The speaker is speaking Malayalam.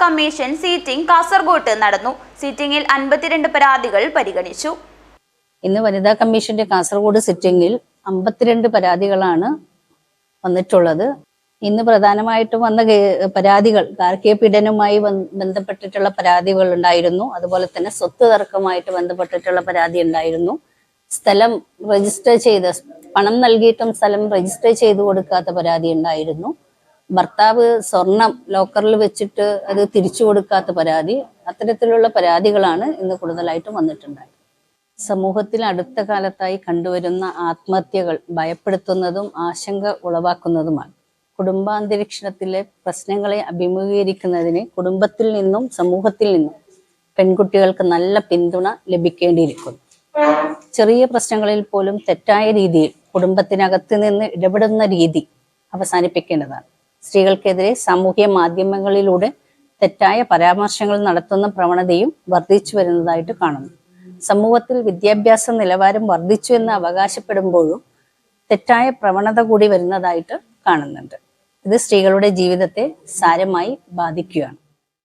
കമ്മീഷൻ സീറ്റിംഗ് കാസർഗോട്ട് നടന്നു. സീറ്റിംഗിൽ അൻപത്തിരണ്ട് പരാതികൾ പരിഗണിച്ചു. ഇന്ന് വനിതാ കമ്മീഷന്റെ കാസർഗോഡ് സിറ്റിംഗിൽ അമ്പത്തിരണ്ട് പരാതികളാണ് വന്നിട്ടുള്ളത്. ഇന്ന് പ്രധാനമായിട്ടും വന്ന പരാതികൾ ഗാർഹിക പീഡനവുമായി ബന്ധപ്പെട്ടിട്ടുള്ള പരാതികൾ ഉണ്ടായിരുന്നു. അതുപോലെ തന്നെ സ്വത്ത് തർക്കമായിട്ട് ബന്ധപ്പെട്ടിട്ടുള്ള പരാതി ഉണ്ടായിരുന്നു. സ്ഥലം രജിസ്റ്റർ ചെയ്ത പണം നൽകിയിട്ടും സ്ഥലം രജിസ്റ്റർ ചെയ്തു കൊടുക്കാത്ത പരാതി ഉണ്ടായിരുന്നു. ഭർത്താവ് സ്വർണം ലോക്കറിൽ വെച്ചിട്ട് അത് തിരിച്ചു കൊടുക്കാത്ത പരാതി അത്തരത്തിലുള്ള പരാതികളാണ് ഇന്ന് കൂടുതലായിട്ടും വന്നിട്ടുണ്ടായത്. സമൂഹത്തിൽ അടുത്ത കാലത്തായി കണ്ടുവരുന്ന ആത്മഹത്യകൾ ഭയപ്പെടുത്തുന്നതും ആശങ്ക ഉളവാക്കുന്നതുമാണ്. കുടുംബാന്തരീക്ഷണത്തിലെ പ്രശ്നങ്ങളെ അഭിമുഖീകരിക്കുന്നതിന് കുടുംബത്തിൽ നിന്നും സമൂഹത്തിൽ നിന്നും പെൺകുട്ടികൾക്ക് നല്ല പിന്തുണ ലഭിക്കേണ്ടിയിരിക്കുന്നു. ചെറിയ പ്രശ്നങ്ങളിൽ പോലും തെറ്റായ രീതിയിൽ കുടുംബത്തിനകത്ത് നിന്ന് ഇടപെടുന്ന രീതി അവസാനിപ്പിക്കേണ്ടതാണ്. സ്ത്രീകൾക്കെതിരെ സാമൂഹ്യ മാധ്യമങ്ങളിലൂടെ തെറ്റായ പരാമർശങ്ങൾ നടത്തുന്ന പ്രവണതയും വർദ്ധിച്ചു വരുന്നതായിട്ട് കാണുന്നു. സമൂഹത്തിൽ വിദ്യാഭ്യാസ നിലവാരം വർദ്ധിച്ചു എന്ന് അവകാശപ്പെടുമ്പോഴും തെറ്റായ പ്രവണത കൂടി വരുന്നതായിട്ട് കാണുന്നുണ്ട്. ഇത് സ്ത്രീകളുടെ ജീവിതത്തെ സാരമായി ബാധിക്കുകയാണ്.